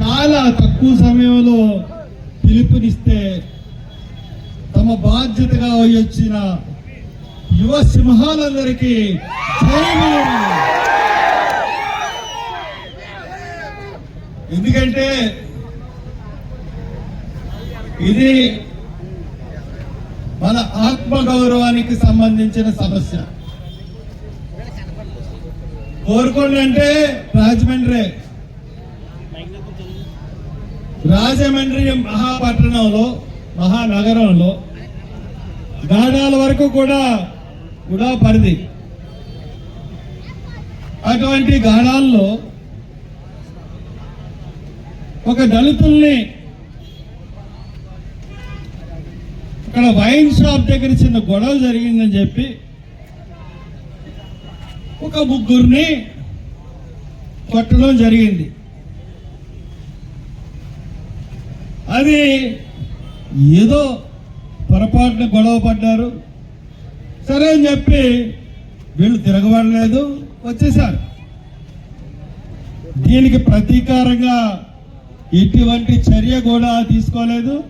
చాలా తక్కువ సమయంలో పిలుపునిస్తే తమ బాధ్యతగా వచ్చిన యువ సింహాలందరికీ ఎందుకంటే ఇది మన ఆత్మగౌరవానికి సంబంధించిన సమస్య. కోరుకోండి అంటే రాజమండ్రి. రాజమండ్రి మహాపట్టణంలో మహానగరంలో గాడాల వరకు కూడా కూడా పరిధి. అటువంటి గాడాల్లో ఒక దళితుల్ని ఇక్కడ వైన్ షాప్ దగ్గర చిన్న గొడవ జరిగిందని చెప్పి ఒక ముగ్గురిని కొట్టడం జరిగింది. అది ఏదో పొరపాటున గొడవ పడ్డారు. సరే అని చెప్పి వీళ్ళు తిరగబడలేదు వచ్చేసారు దీనికి ప్రతీకారంగా ఎటువంటి చర్య కూడా తీసుకోలేదు.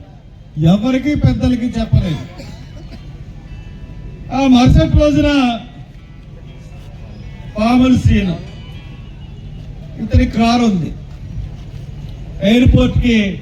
ఎవరికి పెద్దలకి చెప్పలేదు. ఆ మరుసటి రోజున పాముల సీన్. ఇతని కారు ఉంది. ఎయిర్పోర్ట్కి